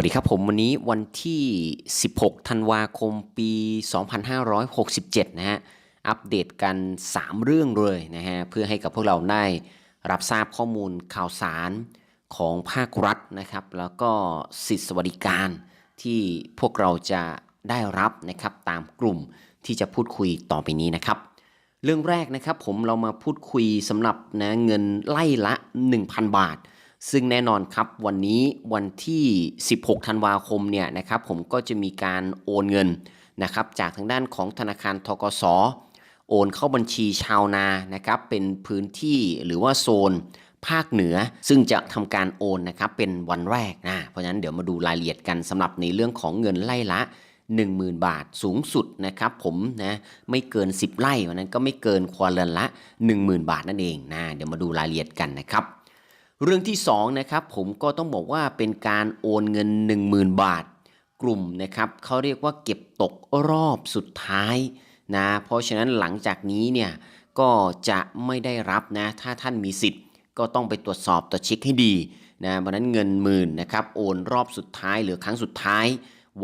วัสดีครับผมวันนี้วันที่ 16 ธันวาคมปี 2567 นะฮะ อัปเดตกัน 3 เรื่องเลยนะฮะ เพื่อให้กับพวกเราได้รับทราบข้อมูลข่าวสารของภาครัฐนะครับ แล้วก็สิทธิสวัสดิการที่พวกเราจะได้รับนะครับตามกลุ่มที่จะพูดคุยต่อไปนี้นะครับ เรื่องแรกนะครับผมเรามาพูดคุยสำหรับนะเงินไล่ละ 1,000 บาท ซึ่งแน่นอนครับวันนี้วันที่ 16 ธันวาคมเนี่ยนะครับผมก็จะมีการโอนเงินนะครับจากทางด้านของธนาคารทกสโอนเข้าบัญชีชาวนานะครับเป็นพื้นที่หรือว่าโซนภาคเหนือ ซึ่งจะทำการโอนนะครับเป็นวันแรกนะเพราะฉะนั้นเดี๋ยวมาดูรายละเอียดกันสำหรับในเรื่องของเงินไล่ละ 10,000 บาทสูงสุดนะครับผมนะไม่เกิน 10 ไร่วันนั้นก็ไม่เกินครัวเรือนละ 10,000 บาทนั่นเองนะเดี๋ยวมาดูรายละเอียดกันนะครับ เรื่องที่2นะครับผมก็ต้องบอกว่าเป็นการโอนเงิน 10,000 บาท กลุ่มนะครับเขาเรียกว่าเก็บตกรอบสุดท้ายนะเพราะฉะนั้นหลังจากนี้เนี่ยก็จะไม่ได้รับนะถ้าท่านมีสิทธิ์ ก็ต้องไปตรวจสอบตรวจเช็คให้ดีนะวันนั้นเงินหมื่นนะครับโอนรอบสุดท้ายหรือครั้งสุดท้าย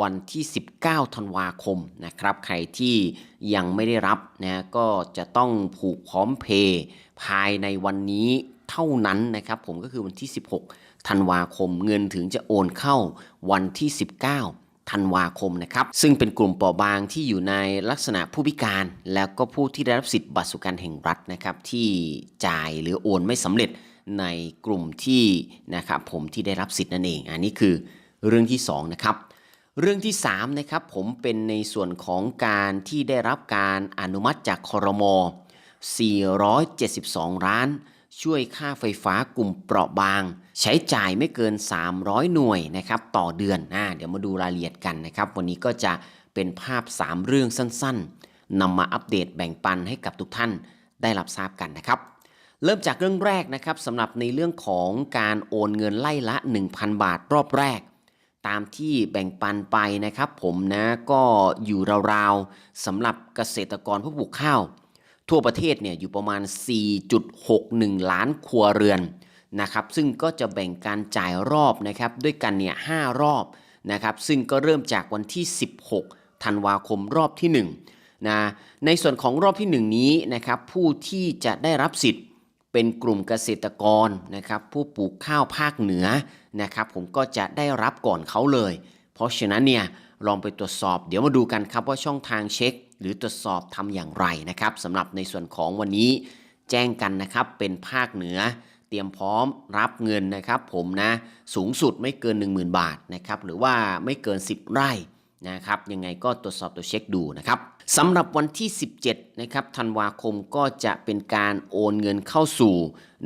วันที่ 19 ธันวาคมนะครับใครที่ยังไม่ได้รับนะก็จะต้องผูกพร้อมเพย์ภายในวันนี้ เท่านั้นนะครับผมก็คือวันที่ 16 ธันวาคม เงินถึงจะโอนเข้าวันที่ 19ธันวาคมนะครับซึ่งเป็นกลุ่มเปราะบางที่อยู่ในลักษณะผู้พิการ แล้วก็ผู้ที่ได้รับสิทธิ์บัตรสุการแห่งรัฐนะครับที่จ่ายหรือโอนไม่สำเร็จในกลุ่มที่นะครับผมที่ได้รับสิทธิ์นั่นเอง อันนี้คือเรื่องที่2นะครับเรื่องที่3นะครับผมเป็นในส่วนของการที่ได้รับการอนุมัติจากคอรมอ472ล้าน ช่วยค่าไฟฟ้ากลุ่มเปราะบาง ใช้จ่ายไม่เกิน 300 หน่วยนะครับต่อเดือนนะเดี๋ยวมาดูรายละเอียดกันนะครับ วันนี้ก็จะเป็นภาพ 3 เรื่องสั้นๆนำมาอัปเดตแบ่งปันให้กับทุกท่านได้รับทราบกันนะครับ เริ่มจากเรื่องแรกนะครับสำหรับในเรื่องของการโอนเงินไล่ละ 1,000 บาทรอบแรก ตามที่แบ่งปันไปนะครับ ผมนะก็อยู่ราวๆสำหรับเกษตรกรผู้ปลูกข้าว ทั่วประเทศเนี่ยอยู่ประมาณ 4.61 ล้านครัวเรือนนะครับซึ่งก็จะแบ่งการจ่ายรอบนะครับด้วยกันเนี่ย5รอบนะครับซึ่งก็เริ่มจากวันที่ 16 ธันวาคมรอบที่1นะในส่วนของรอบที่ 1 นี้นะครับผู้ที่จะได้รับสิทธิ์เป็นกลุ่มเกษตรกรนะครับผู้ปลูกข้าวภาคเหนือนะครับผมก็จะได้รับก่อนเขาเลย เพราะฉะนั้นเนี่ยลองไปตรวจสอบเดี๋ยวมาดูกันครับว่าช่องทางเช็ค หรือตรวจสอบทำอย่างไรนะครับสำหรับในส่วนของวันนี้แจ้งกันนะครับเป็นภาคเหนือ เตรียมพร้อมรับเงินนะครับ ผมนะสูงสุดไม่เกิน 10,000 บาทนะครับหรือว่าไม่เกิน 10 ไร่นะครับยังไงก็ตรวจสอบตัวเช็คดูนะครับสำหรับวันที่ 17นะครับธันวาคมก็จะเป็นการโอนเงินเข้าสู่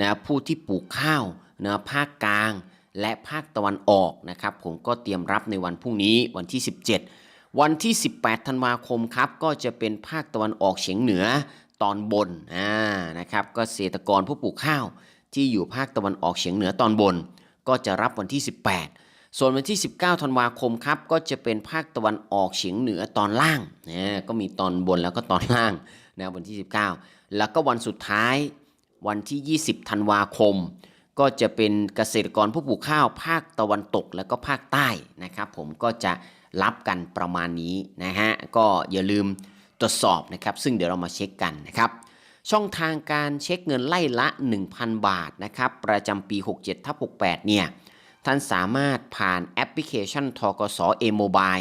นะผู้ที่ปลูกข้าวนะภาคกลางและภาคตะวันออกนะครับผมก็เตรียมรับในวันพรุ่งนี้วันที่ 17 วันที่ 18 ธันวาคมครับ ก็จะเป็นภาคตะวันออกเฉียงเหนือตอนบนอ่านะครับก็เกษตรกรผู้ปลูกข้าว ที่อยู่ภาคตะวันออกเฉียงเหนือตอนบน ก็จะรับวันที่ 18 ส่วนวันที่ 19 ธันวาคมครับ ก็จะเป็นภาคตะวันออกเฉียงเหนือตอนล่างนะก็มีตอนบนแล้วก็ตอนล่างนะวันที่ 19 แล้วก็วันสุดท้ายวันที่ 20 ธันวาคม ก็จะเป็นเกษตรกรผู้ปลูกข้าว ภาคตะวันตกแล้วก็ภาคใต้นะครับ ผมก็จะ รับกันประมาณนี้นะฮะก็อย่าลืมตรวจสอบนะครับ ซึ่งเดี๋ยวเรามาเช็คกันนะครับช่องทางการเช็คเงินไล่ละ 1,000 บาทนะครับประจำปี 67ทับ68 เนี่ยท่านสามารถผ่านแอปพลิเคชันทกสเอโมบาย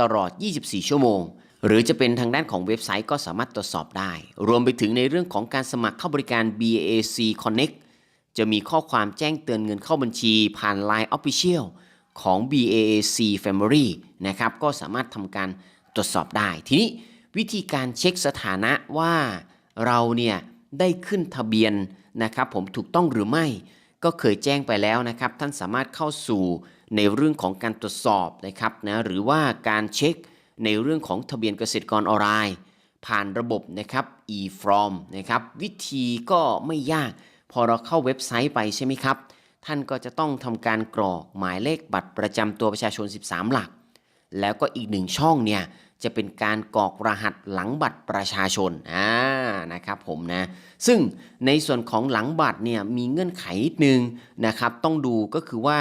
ตลอด 24 ชั่วโมง หรือจะเป็นทางด้านของเว็บไซต์ก็สามารถตรวจสอบได้ รวมไปถึงในเรื่องของการสมัครเข้าบริการ BAC Connect จะมีข้อความแจ้งเตือนเงินเข้าบัญชีผ่าน Line Official ของ BAA C Family นะครับก็สามารถทำการตรวจสอบได้ ทีนี้วิธีการเช็คสถานะว่าเราเนี่ยได้ขึ้นทะเบียนนะครับผมถูกต้องหรือไม่ ก็เคยแจ้งไปแล้วนะครับ ท่านสามารถเข้าสู่ในเรื่องของการตรวจสอบนะครับนะหรือว่าการเช็คในเรื่องของทะเบียนเกษตรกรออนไลน์ ผ่านระบบนะครับ eForm นะครับวิธีก็ไม่ยาก พอเราเข้าเว็บไซต์ไปใช่ไหมครับ ท่านก็จะต้องทำการกรอกหมายเลขบัตรประจำตัวประชาชน 13 หลัก แล้วก็อีกหนึ่งช่องเนี่ยจะเป็นการกรอกรหัสหลังบัตรประชาชนอ่านะครับผมนะซึ่งในส่วนของหลังบัตรเนี่ยมีเงื่อนไขนิดนึงนะครับต้องดูก็คือว่า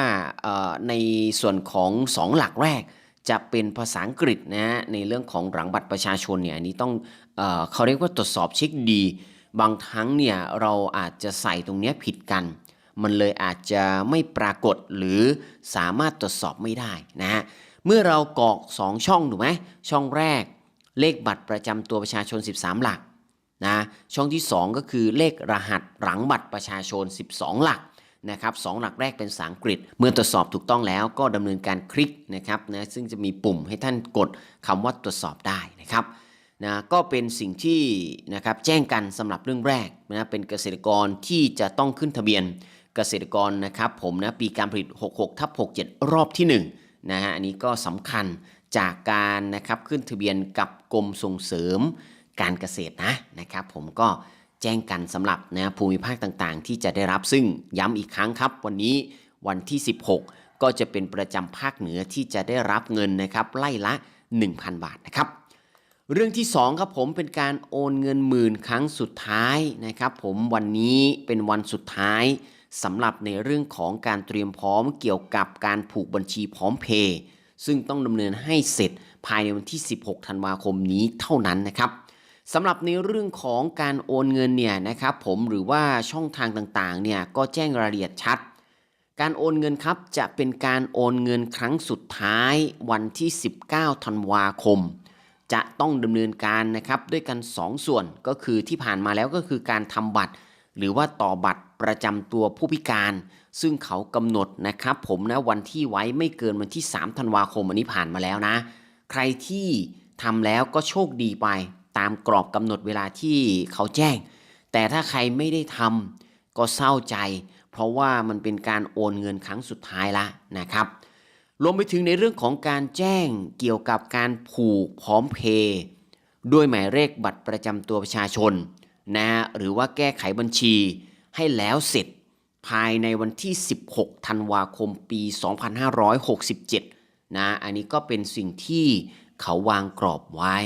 ในส่วนของ 2 หลักแรก จะเป็นภาษาอังกฤษนะฮะในเรื่องของหลังบัตรประชาชนเนี่ยอันนี้ต้องเอเขาเรียกว่าตรวจสอบเช็คดี บางครั้งเนี่ยเราอาจจะใส่ตรงนี้ผิดกัน มันเลยอาจจะไม่ปรากฏหรือสามารถตรวจสอบไม่ได้นะฮะเมื่อเรากรอก 2 ช่องถูกไหมช่องแรก เลขบัตรประจำตัวประชาชน 13 หลักนะช่องที่ 2 ก็คือเลขรหัสหลังบัตรประชาชน 12 หลักนะครับสองหลักแรกเป็นภาษาอังกฤษ เมื่อตรวจสอบถูกต้องแล้วก็ดำเนินการคลิกนะครับนะซึ่งจะมีปุ่มให้ท่านกดคำว่าตรวจสอบได้นะครับนะก็เป็นสิ่งที่นะครับแจ้งกันสำหรับเรื่องแรกนะเป็นเกษตรกรที่จะต้องขึ้นทะเบียน เกษตรกรนะครับผมนะปีการผลิต 66ทับ67 รอบที่1นะฮะอันนี้ก็สำคัญจากการนะครับขึ้นทะเบียนกับกรมส่งเสริมการเกษตรนะนะครับ ผมก็แจ้งกันสำหรับนะภูมิภาคต่างๆ ที่จะได้รับซึ่งย้ำอีกครั้งครับ วันนี้วันที่ 16 ก็จะเป็นประจำภาคเหนือที่จะได้รับเงินนะครับไล่ละ 1,000 บาทนะครับเรื่องที่ 2 ครับผมเป็นการโอนเงินหมื่นครั้งสุดท้ายนะครับ ผมวันนี้เป็นวันสุดท้าย สำหรับในเรื่องของการเตรียมพร้อมเกี่ยวกับการผูกบัญชีพร้อมเพย์ซึ่งต้องดำเนินให้เสร็จภายในวันที่ 16 ธันวาคมนี้เท่านั้นนะครับสำหรับในเรื่องของการโอนเงินเนี่ยนะครับผมหรือว่าช่องทางต่างๆเนี่ยก็แจ้งรายละเอียดชัด การโอนเงินครับจะเป็นการโอนเงินครั้งสุดท้ายวันที่ 19 ธันวาคม จะต้องดำเนินการนะครับด้วยกัน 2 ส่วนก็คือที่ผ่านมาแล้วก็คือการทำบัตร หรือว่าต่อบัตร ประจำตัวผู้พิการ ซึ่งเขากำหนดนะครับ ผมนะวันที่ไว้ไม่เกินวันที่ 3 ธันวาคมอันนี้ผ่านมาแล้วนะ ใครที่ทำแล้วก็โชคดีไป ตามกรอบกำหนดเวลาที่เขาแจ้ง แต่ถ้าใครไม่ได้ทำก็เศร้าใจ เพราะว่ามันเป็นการโอนเงินครั้งสุดท้ายละนะครับรวมไปถึงในเรื่องของการแจ้งเกี่ยวกับการผูกพร้อมเพย์ด้วยหมายเลขบัตรประจำตัวประชาชนนะหรือว่าแก้ไขบัญชี ให้แล้วเสร็จภายในวันที่ 16 ธันวาคมปี 2567 นะ อันนี้ก็เป็นสิ่งที่เขาวางกรอบไว้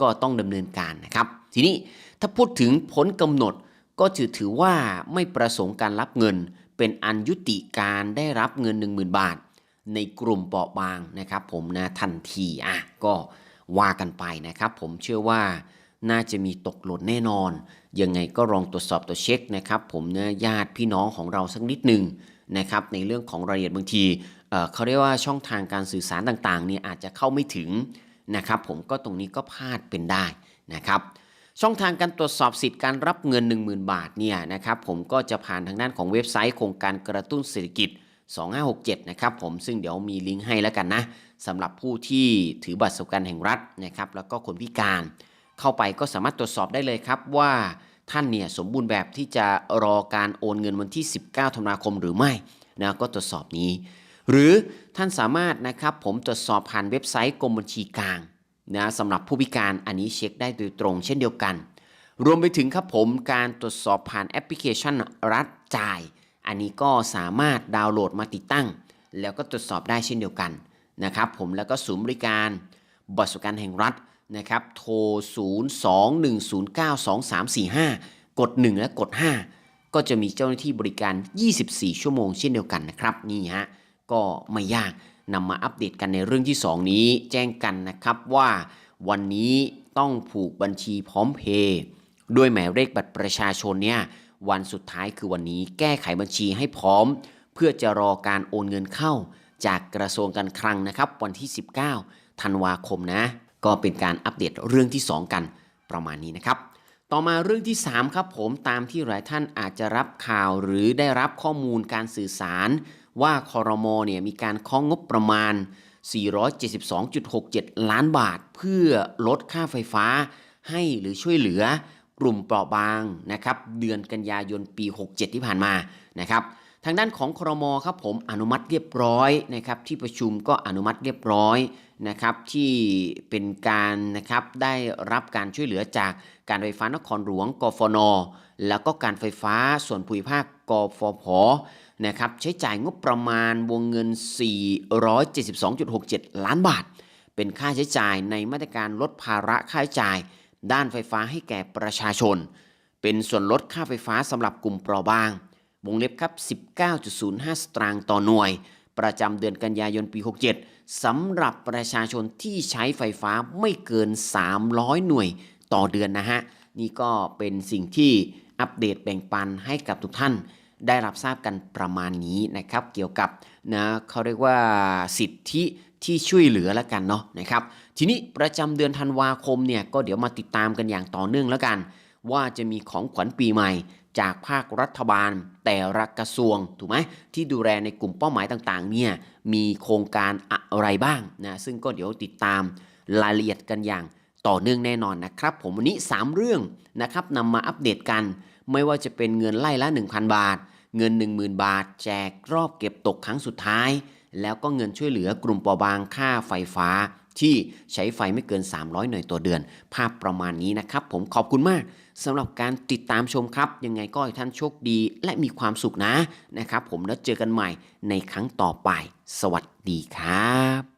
ก็ต้องดำเนินการนะครับ ทีนี้ถ้าพูดถึงพ้นกำหนดก็ถือถือว่าไม่ประสงค์การรับเงิน เป็นอันยุติการได้รับเงิน 10,000 บาท ในกลุ่มเปราะบางนะครับ ผมนะทันทีอะก็ว่ากันไปนะครับ ผมเชื่อว่าน่าจะมีตกหล่นแน่นอน ยังไงก็ลองตรวจสอบตัวเช็คนะครับ ผมเนะญาติพี่น้องของเราสักนิดหนึ่งนะครับ ในเรื่องของรายละเอียดบางทีเเขาเรียกว่าช่องทางการสื่อสารต่างๆเนี่ยอาจจะเข้าไม่ถึงนะครับ ผมก็ตรงนี้ก็พลาดเป็นได้นะครับ ช่องทางการตรวจสอบสิทธิ์การรับเงิน 10,000 บาทเนี่ยนะครับ ผมก็จะผ่านทางด้านของเว็บไซต์โครงการกระตุ้นเศรษฐกิจ 2567 นะครับผมซึ่งเดี๋ยวมีลิงก์ให้แล้วกันนะสำหรับผู้ที่ถือบัตรสวัสดิการแห่งรัฐนะครับ แล้วก็คนพิการ เข้าไปก็สามารถตรวจสอบได้เลยครับว่าท่านเนี่ยสมบูรณ์แบบที่จะรอการโอนเงินวันที่ 19 ธันวาคมหรือไม่นะก็ตรวจสอบนี้ หรือท่านสามารถนะครับผมตรวจสอบผ่านเว็บไซต์กรมบัญชีกลางนะสำหรับผู้พิการอันนี้เช็คได้โดยตรงเช่นเดียวกัน รวมไปถึงครับผมการตรวจสอบผ่านแอปพลิเคชันรัฐจ่าย อันนี้ก็สามารถดาวน์โหลดมาติดตั้ง แล้วก็ตรวจสอบได้เช่นเดียวกันนะครับผมแล้วก็ศูนย์บริการบัตรสวัสดิการแห่งรัฐ นะครับโทร 02-109-2345 กด 1 และกด 5 ก็จะมีเจ้าหน้าที่บริการ 24 ชั่วโมงเช่นเดียวกันนะครับนี่ฮะก็ไม่ยากนำมาอัปเดตกันในเรื่องที่ 2 นี้ แจ้งกันนะครับว่าวันนี้ต้องผูกบัญชีพร้อมเพย์ด้วยหมายเลขบัตรประชาชนเนี่ยวันสุดท้ายคือวันนี้แก้ไขบัญชีให้พร้อม เพื่อจะรอการโอนเงินเข้า จากกระทรวงการคลังนะครับ วันที่ 19ธันวาคมนะ ก็เป็นการอัปเดตเรื่องที่ 2 กันประมาณนี้นะครับ ต่อมาเรื่องที่ 3 ครับผมตามที่หลายท่านอาจจะรับข่าวหรือได้รับข้อมูลการสื่อสาร ว่าคอรมอเนี่ยมีการข้องงบประมาณ 472.67 ล้านบาท เพื่อลดค่าไฟฟ้า ให้หรือช่วยเหลือกลุ่มเปราะบางนะครับเดือนกันยายนปี 67 ที่ผ่านมานะครับ ทางด้านของครมครับผมอนุมัติเรียบร้อยนะครับที่ประชุมก็อนุมัติเรียบร้อยนะครับที่เป็นการนะครับได้รับการช่วยเหลือจากการไฟฟ้านครหลวงกฟน แล้วก็การไฟฟ้าส่วนภูมิภาคกฟผนะครับใช้จ่ายงบประมาณวงเงิน 472.67 ล้านบาท เป็นค่าใช้จ่ายในมาตรการลดภาระค่าใช้จ่าย ด้านไฟฟ้าให้แก่ประชาชน เป็นส่วนลดค่าไฟฟ้าสำหรับกลุ่มเปราะบาง วงเล็บครับ 19.05 สตางค์ต่อหน่วย ประจำเดือนกันยายนปี 67 สำหรับประชาชนที่ใช้ไฟฟ้าไม่เกิน 300 หน่วยต่อเดือนนะฮะ นี่ก็เป็นสิ่งที่อัปเดตแบ่งปันให้กับทุกท่าน ได้รับทราบกันประมาณนี้นะครับ เกี่ยวกับนะเขาเรียกว่าสิทธิที่ช่วยเหลือแล้วกันเนาะนะครับ ทีนี้ประจำเดือนธันวาคมเนี่ยก็เดี๋ยวมาติดตามกันอย่างต่อเนื่องแล้วกัน ว่าจะมีของขวัญปีใหม่ จากภาครัฐบาลแต่ละกระทรวงถูกไหมที่ดูแลในกลุ่มเป้าหมายต่างๆเนี่ยมีโครงการอะไรบ้างนะซึ่งก็เดี๋ยวติดตามรายละเอียดกันอย่างต่อเนื่องแน่นอนนะครับ ผมวันนี้ 3 เรื่องนะครับนำมาอัปเดตกัน ไม่ว่าจะเป็นเงินไล่ละ 1,000 บาท เงิน 10,000 บาท แจกรอบเก็บตกครั้งสุดท้าย แล้วก็เงินช่วยเหลือกลุ่มเปราะบางค่าไฟฟ้า ที่ใช้ไฟไม่เกิน 300 หน่วยต่อเดือน ภาพประมาณนี้นะครับ ผมขอบคุณมากสำหรับการติดตามชมครับ ยังไงก็ให้ท่านโชคดีและมีความสุขนะนะครับ ผมแล้วเจอกันใหม่ในครั้งต่อไป สวัสดีครับ